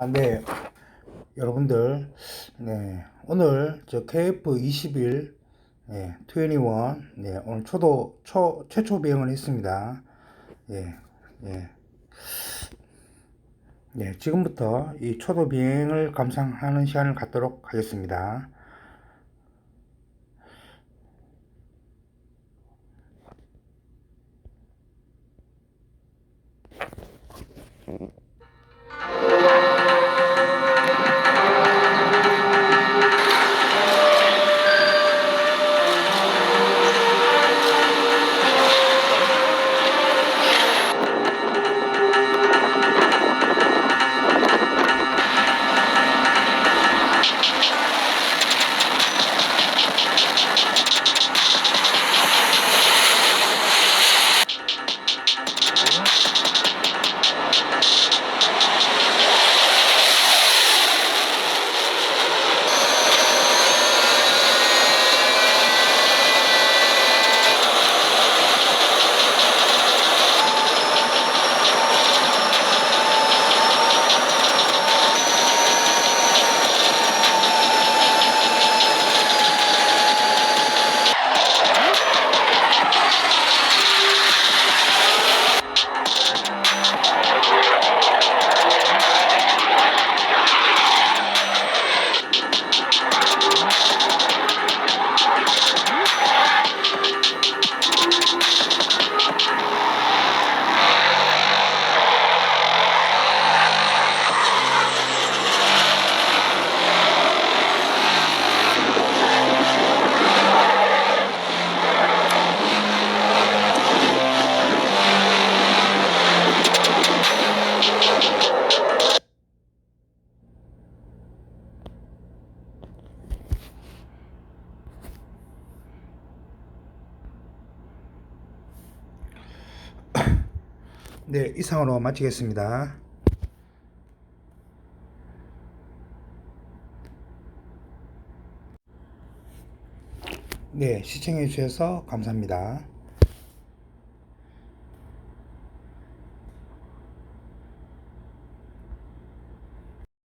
아, 네. 여러분들, 네. 오늘 저 KF21, 네, 21, 네, 오늘 초도, 초, 최초 비행을 했습니다. 예, 예. 네, 지금부터 이 초도 비행을 감상하는 시간을 갖도록 하겠습니다. 네, 이상으로 마치겠습니다. 네, 시청해 주셔서 감사합니다.